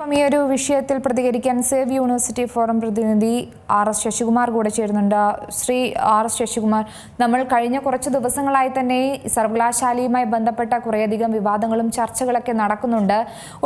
അപ്പം ഈ ഒരു വിഷയത്തിൽ പ്രതികരിക്കാൻ സേവ് യൂണിവേഴ്സിറ്റി ഫോറം പ്രതിനിധി ആർ എസ് ശശികുമാർ കൂടെ ചേരുന്നുണ്ട്. ശ്രീ ആർ എസ് ശശികുമാർ നമ്മൾ കഴിഞ്ഞ കുറച്ച് ദിവസങ്ങളായി തന്നെ സർവകലാശാലയുമായി ബന്ധപ്പെട്ട കുറേയധികം വിവാദങ്ങളും ചർച്ചകളൊക്കെ നടക്കുന്നുണ്ട്.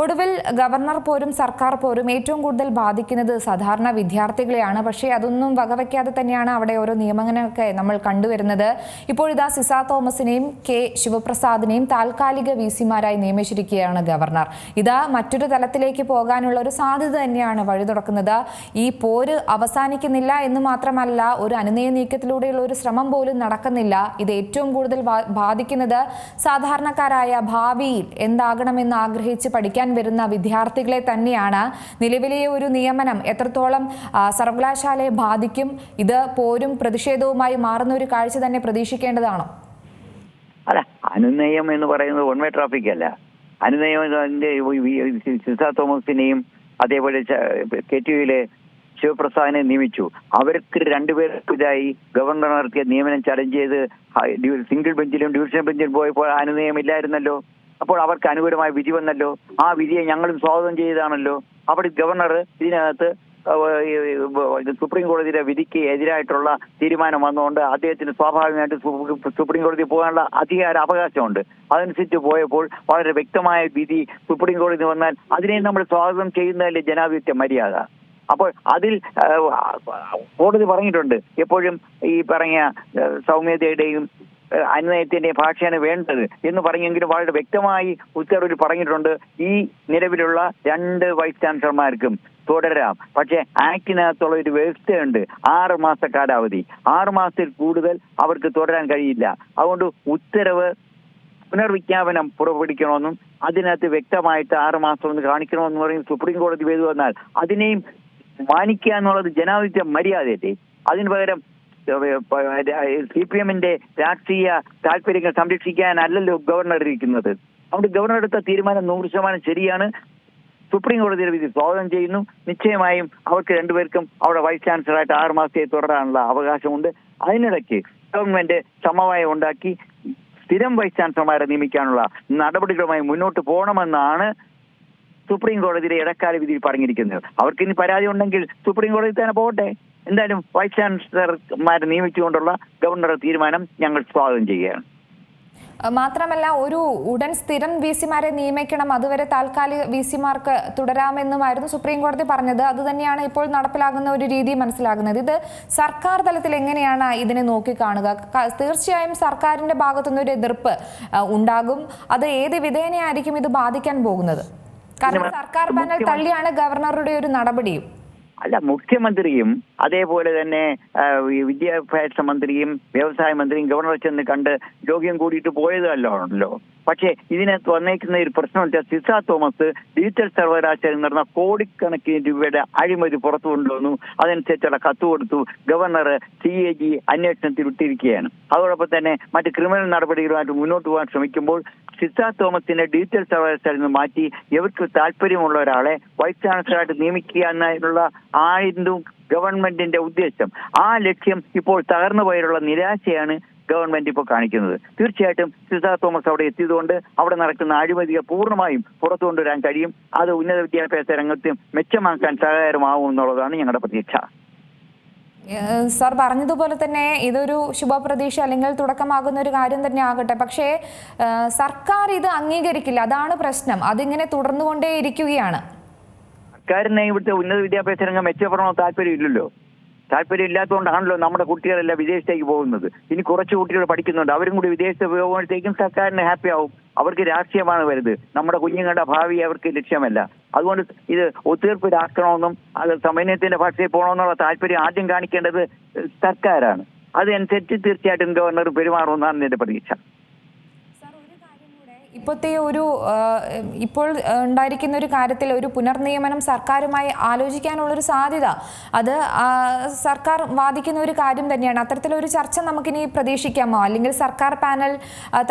ഒടുവിൽ ഗവർണർ പോരും സർക്കാർ പോരും ഏറ്റവും കൂടുതൽ ബാധിക്കുന്നത് സാധാരണ വിദ്യാർത്ഥികളെയാണ്. പക്ഷേ അതൊന്നും വകവയ്ക്കാതെ തന്നെയാണ് അവിടെ ഓരോ നിയമങ്ങളൊക്കെ നമ്മൾ കണ്ടുവരുന്നത്. ഇപ്പോഴിതാ സിസ തോമസിനെയും കെ ശിവപ്രസാദിനെയും താൽക്കാലിക വി സിമാരായി നിയമിച്ചിരിക്കുകയാണ് ഗവർണർ. ഇതാ മറ്റൊരു തലത്തിലേക്ക് പോകാനുള്ള ഒരു സാധ്യത തന്നെയാണ് വഴി തുറക്കുന്നത്. ഈ പോര് അവസാനിക്കുന്നില്ല എന്ന് മാത്രമല്ല ഒരു അനുനയ നീക്കത്തിലൂടെയുള്ള ഒരു ശ്രമം പോലും നടക്കുന്നില്ല. ഇത് ഏറ്റവും കൂടുതൽ ബാധിക്കുന്നത് സാധാരണക്കാരായ ഭാവിയിൽ എന്താകണമെന്ന് ആഗ്രഹിച്ച് പഠിക്കാൻ വരുന്ന വിദ്യാർത്ഥികളെ തന്നെയാണ്. നിലവിലെ ഒരു നിയമനം എത്രത്തോളം സർവകലാശാലയെ ബാധിക്കും? ഇത് പോരും പ്രതിഷേധവുമായി മാറുന്ന ഒരു കാഴ്ച തന്നെ പ്രതീക്ഷിക്കേണ്ടതാണോ? അല്ല അനുനയം എന്ന് പറയുന്നത് വൺ വേ ട്രാഫിക് അല്ല. അനുനയം സിസാ തോമസിനെയും അതേപോലെ കെ ടി യുയിലെ ശിവപ്രസാദിനെ നിയമിച്ചു. അവർക്ക് രണ്ടുപേർക്കിതായി ഗവർണർ നടത്തിയ നിയമനം ചലഞ്ച് ചെയ്ത് സിംഗിൾ ബെഞ്ചിലും ഡിവിഷൻ ബെഞ്ചിലും പോയപ്പോൾ അനുനയം ഇല്ലായിരുന്നല്ലോ അപ്പോൾ അവർക്ക് അനുകൂലമായ വിധി വന്നല്ലോ. ആ വിധിയെ ഞങ്ങളും സ്വാഗതം ചെയ്താണല്ലോ അവിടെ ഗവർണർ ഇതിനകത്ത് സുപ്രീം കോടതിയുടെ വിധിക്ക് എതിരായിട്ടുള്ള തീരുമാനം വന്നുകൊണ്ട് അദ്ദേഹത്തിന് സ്വാഭാവികമായിട്ട് സുപ്രീം കോടതി പോകാനുള്ള അധികാര അവകാശമുണ്ട്. അതനുസരിച്ച് പോയപ്പോൾ വളരെ വ്യക്തമായ വിധി സുപ്രീം കോടതി വന്നാൽ അതിനെ നമ്മൾ സ്വാഗതം ചെയ്യുന്നതല്ലേ ജനാധിപത്യ മര്യാദ. അപ്പോൾ അതിൽ കോടതി പറഞ്ഞിട്ടുണ്ട് എപ്പോഴും ഈ പറഞ്ഞ സൗമ്യതയുടെയും അനുനയത്തിന്റെ ഭാഷയാണ് വേണ്ടത് എന്ന് പറഞ്ഞെങ്കിലും വളരെ വ്യക്തമായി ഉത്തരവിൽ പറഞ്ഞിട്ടുണ്ട് ഈ നിലവിലുള്ള രണ്ട് വൈസ് ചാൻസലർമാർക്കും തുടരാം. പക്ഷേ ആക്ടിനകത്തുള്ള ഒരു വ്യവസ്ഥയുണ്ട്. ആറ് മാസ കാലാവധി. ആറ് മാസത്തിൽ കൂടുതൽ അവർക്ക് തുടരാൻ കഴിയില്ല. അതുകൊണ്ട് ഉത്തരവ് പുനർവിജ്ഞാപനം പുറപ്പെടുവിക്കണമെന്നും അതിനകത്ത് വ്യക്തമായിട്ട് ആറ് മാസം ഒന്ന് കാണിക്കണമെന്ന് പറയും സുപ്രീം കോടതി ചെയ്തു വന്നാൽ അതിനെയും മാനിക്കുക എന്നുള്ളത് ജനാധിപത്യ മര്യാദയല്ലേ? അതിനു പകരം സി പി എമ്മിന്റെ രാഷ്ട്രീയ താല്പര്യങ്ങൾ സംരക്ഷിക്കാനല്ലല്ലോ ഗവർണർ ഇരിക്കുന്നത്. അതുകൊണ്ട് ഗവർണർ എടുത്ത തീരുമാനം നൂറ് ശതമാനം ശരിയാണ്. സുപ്രീം കോടതിയുടെ വിധി സ്വാഗതം ചെയ്യുന്നു. നിശ്ചയമായും അവർക്ക് രണ്ടുപേർക്കും അവിടെ വൈസ് ചാൻസലറായിട്ട് ആറ് മാസത്തെ തുടരാനുള്ള അവകാശമുണ്ട്. അതിനിടയ്ക്ക് ഗവൺമെന്റ് സമവായം ഉണ്ടാക്കി സ്ഥിരം വൈസ് ചാൻസലർമാരെ നിയമിക്കാനുള്ള നടപടികളുമായി മുന്നോട്ട് പോകണമെന്നാണ് സുപ്രീം കോടതിയുടെ ഇടക്കാല വിധിയിൽ പറഞ്ഞിരിക്കുന്നത്. അവർക്ക് ഇനി പരാതി ഉണ്ടെങ്കിൽ സുപ്രീം കോടതി തന്നെ പോകട്ടെ. എന്തായാലും വൈസ് ചാൻസലർമാരെ നിയമിച്ചുകൊണ്ടുള്ള ഗവർണറുടെ തീരുമാനം ഞങ്ങൾ സ്വാഗതം ചെയ്യുകയാണ്. മാത്രമല്ല ഒരു ഉടൻ സ്ഥിരം വി സിമാരെ നിയമിക്കണം അതുവരെ താൽക്കാലിക വി സിമാർക്ക് തുടരാമെന്നുമായിരുന്നു സുപ്രീം കോടതി പറഞ്ഞത് അതുതന്നെയാണ് ഇപ്പോൾ നടപ്പിലാകുന്ന ഒരു രീതി മനസ്സിലാകുന്നത്. ഇത് സർക്കാർ തലത്തിൽ എങ്ങനെയാണ് ഇതിനെ നോക്കിക്കാണുക? കാണുക തീർച്ചയായും സർക്കാരിന്റെ ഭാഗത്തുനിന്ന് ഒരു എതിർപ്പ് ഉണ്ടാകും. അത് ഏത് വിധേനയായിരിക്കും ഇത് ബാധിക്കാൻ പോകുന്നത്? കാരണം സർക്കാർ പാനൽ തള്ളിയാണ് ഗവർണറുടെ ഒരു നടപടിയും. അല്ല മുഖ്യമന്ത്രിയും അതേപോലെ തന്നെ വിദ്യാഭ്യാസ മന്ത്രിയും വ്യവസായ മന്ത്രിയും ഗവർണർ ചെന്ന് കണ്ട് രോഗ്യം കൂടിയിട്ട് പോയതല്ലോ പക്ഷേ ഇതിനെ വന്നേക്കുന്ന ഒരു പ്രശ്നം വെച്ചാൽ സിസ തോമസ് ഡിജിറ്റൽ സർവകലാശാലയിൽ നടന്ന കോടിക്കണക്കിന് രൂപയുടെ അഴിമതി പുറത്തു കൊണ്ടുവന്നു. അതനുസരിച്ചുള്ള കത്ത് കൊടുത്തു. ഗവർണർ സി എ ജി അന്വേഷണത്തിൽ വിട്ടിരിക്കുകയാണ് അതോടൊപ്പം തന്നെ മറ്റ് ക്രിമിനൽ നടപടികളുമായിട്ട് മുന്നോട്ട് പോകാൻ ശ്രമിക്കുമ്പോൾ സിസ തോമസിനെ ഡിജിറ്റൽ സർവകലാശാലയിൽ നിന്ന് മാറ്റി ഇവർക്ക് താല്പര്യമുള്ള ഒരാളെ വൈസ് ചാൻസലറായിട്ട് നിയമിക്കുക എന്നതിനുള്ള ആയിരുന്നു ഗവൺമെന്റിന്റെ ഉദ്ദേശം. ആ ലക്ഷ്യം ഇപ്പോൾ തകർന്നു പോയുള്ള നിരാശയാണ് ഗവൺമെന്റ് ഇപ്പോൾ കാണിക്കുന്നത്. തീർച്ചയായിട്ടും സിസ തോമസ് അവിടെ എത്തിയതുകൊണ്ട് അവിടെ നടക്കുന്ന അഴിമതിയെ പൂർണമായും പുറത്തു കൊണ്ടുവരാൻ കഴിയും. അത് ഉന്നത വിദ്യാഭ്യാസ രംഗത്ത് മെച്ചമാക്കാൻ സഹായകരമാവും എന്നുള്ളതാണ് ഞങ്ങളുടെ പ്രതീക്ഷ. സാർ പറഞ്ഞതുപോലെ തന്നെ ഇതൊരു ശുഭപ്രതീക്ഷ അല്ലെങ്കിൽ തുടക്കമാകുന്ന ഒരു കാര്യം തന്നെ ആകട്ടെ. പക്ഷേ സർക്കാർ ഇത് അംഗീകരിക്കില്ല. അതാണ് പ്രശ്നം. അതിങ്ങനെ തുടർന്നുകൊണ്ടേയിരിക്കുകയാണ്. സർക്കാരിനെ ഇവിടുത്തെ ഉന്നത വിദ്യാഭ്യാസ രംഗം മെച്ചപ്പെടണമെന്ന് താല്പര്യമില്ലല്ലോ. താല്പര്യം ഇല്ലാത്തതുകൊണ്ടാണല്ലോ നമ്മുടെ കുട്ടികളെല്ലാം വിദേശത്തേക്ക് പോകുന്നത്. ഇനി കുറച്ച് കുട്ടികൾ പഠിക്കുന്നുണ്ട്. അവരും കൂടി വിദേശത്ത് പോകുമ്പോഴത്തേക്കും സർക്കാരിന് ഹാപ്പി ആവും. അവർക്ക് രാഷ്ട്രീയമാണ് വരുത് നമ്മുടെ കുഞ്ഞുങ്ങളുടെ ഭാവി അവർക്ക് ലക്ഷ്യമല്ല. അതുകൊണ്ട് ഇത് ഒത്തീർപ്പിലാക്കണമെന്നും അത് സമന്വയത്തിന്റെ ഭാഷയിൽ പോകണമെന്നുള്ള താല്പര്യം ആദ്യം കാണിക്കേണ്ടത് സർക്കാരാണ്. അതനുസരിച്ച് തീർച്ചയായിട്ടും ഗവർണർ പെരുമാറുമെന്നാണ് എന്റെ പ്രതീക്ഷ. ഇപ്പോഴത്തെ ഒരു ഇപ്പോൾ ഉണ്ടായിരിക്കുന്ന ഒരു കാര്യത്തിൽ ഒരു പുനർനിയമനം സർക്കാരുമായി ആലോചിക്കാനുള്ളൊരു സാധ്യത. അത് സർക്കാർ വാദിക്കുന്ന ഒരു കാര്യം തന്നെയാണ്. അത്തരത്തിലൊരു ചർച്ച നമുക്കിനി പ്രതീക്ഷിക്കാമോ? അല്ലെങ്കിൽ സർക്കാർ പാനൽ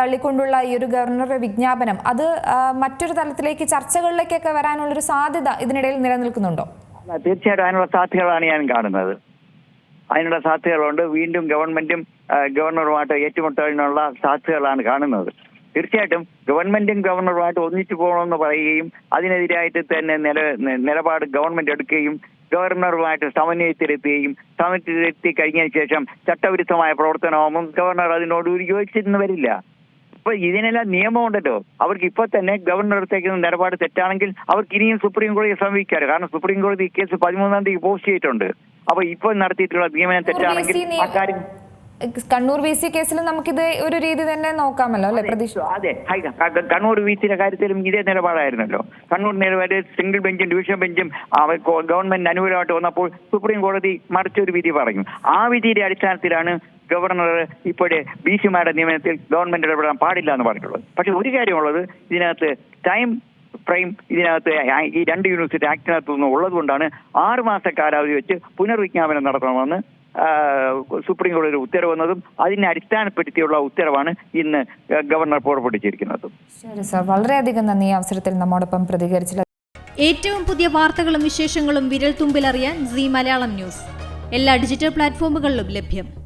തള്ളിക്കൊണ്ടുള്ള ഈ ഒരു ഗവർണറുടെ വിജ്ഞാപനം അത് മറ്റൊരു തലത്തിലേക്ക് ചർച്ചകളിലേക്കൊക്കെ വരാനുള്ളൊരു സാധ്യത ഇതിനിടയിൽ നിലനിൽക്കുന്നുണ്ടോ? തീർച്ചയായിട്ടും അതിനുള്ള സാധ്യതകളാണ് ഞാൻ കാണുന്നത്. അതിനുള്ള സാധ്യതകളുണ്ട്. വീണ്ടും ഗവൺമെന്റും ഗവർണറുമായിട്ട് ഏറ്റുമുട്ടലിനുള്ള സാധ്യതകളാണ് കാണുന്നത്. തീർച്ചയായിട്ടും ഗവൺമെന്റും ഗവർണറുമായിട്ട് ഒന്നിച്ചു പോകണമെന്ന് പറയുകയും അതിനെതിരായിട്ട് തന്നെ നില നിലപാട് ഗവൺമെന്റ് എടുക്കുകയും ഗവർണറുമായിട്ട് സമന്വയത്തിലെത്തുകയും സമന്വയത്തിലെത്തി കഴിഞ്ഞതിന് ശേഷം ചട്ടവിരുദ്ധമായ പ്രവർത്തനമാകുമ്പോൾ ഗവർണർ അതിനോട് യോജിച്ചിരുന്നു വരില്ല. അപ്പൊ ഇതിനെല്ലാം നിയമമുണ്ടല്ലോ. അവർക്ക് ഇപ്പൊ തന്നെ ഗവർണർ എടുത്തേക്കുന്ന നിലപാട് തെറ്റാണെങ്കിൽ അവർക്ക് ഇനിയും സുപ്രീം കോടതിയെ സമീപിക്കാറ് കാരണം സുപ്രീം കോടതി ഈ കേസ് പതിമൂന്നാം തീയതി പോസ്റ്റ് ചെയ്തിട്ടുണ്ട്. അപ്പൊ ഇപ്പൊ നടത്തിയിട്ടുള്ള നിയമനം തെറ്റാണെങ്കിൽ ആ കാര്യം കണ്ണൂർ വി സി കേസിൽ നമുക്കിത് ഒരു രീതി തന്നെ നോക്കാമല്ലോ അല്ലെ പ്രതീക്ഷ? അതെ കണ്ണൂർ വി സിയുടെ കാര്യത്തിലും ഇതേ നിലപാടായിരുന്നല്ലോ. കണ്ണൂർ നിലപാട് സിംഗിൾ ബെഞ്ചും ഡിവിഷൻ ബെഞ്ചും ഗവൺമെന്റ് അനുകൂലമായിട്ട് വന്നപ്പോൾ സുപ്രീം കോടതി മറിച്ചൊരു വിധി പറഞ്ഞു. ആ വിധിയുടെ അടിസ്ഥാനത്തിലാണ് ഗവർണർ ഇപ്പോഴേ ബി സിമാരുടെ നിയമനത്തിൽ ഗവൺമെന്റ് ഇടപെടാൻ പാടില്ല എന്ന് പറഞ്ഞിട്ടുള്ളത്. പക്ഷെ ഒരു കാര്യമുള്ളത് ഇതിനകത്ത് ടൈം ഫ്രെയിം ഇതിനകത്ത് ഈ രണ്ട് യൂണിവേഴ്സിറ്റി ആക്ടിനകത്തുനിന്ന് ഉള്ളത് കൊണ്ടാണ് ആറ് മാസ കാലാവധി വെച്ച് പുനർവിജ്ഞാപനം നടത്തണമെന്ന് സുപ്രീം കോടതിയുടെ ഒരു ഉത്തരവ് വന്നതും അതിനെ അടിസ്ഥാനപ്പെടുത്തിയുള്ള ഉത്തരവാണ് ഇന്ന് ഗവർണർ പുറപ്പെടുവിച്ചിരിക്കുന്നത്. ശരി സാർ. വളരെയധികം നന്ദി. ഈ അവസരത്തിൽ നമ്മോടൊപ്പം പ്രതികരിച്ചില്ല. ഏറ്റവും പുതിയ വാർത്തകളും വിശേഷങ്ങളും വിരൽ തുമ്പിലറിയാൻ സി മലയാളം ന്യൂസ്. എല്ലാ ഡിജിറ്റൽ പ്ലാറ്റ്ഫോമുകളിലും ലഭ്യം.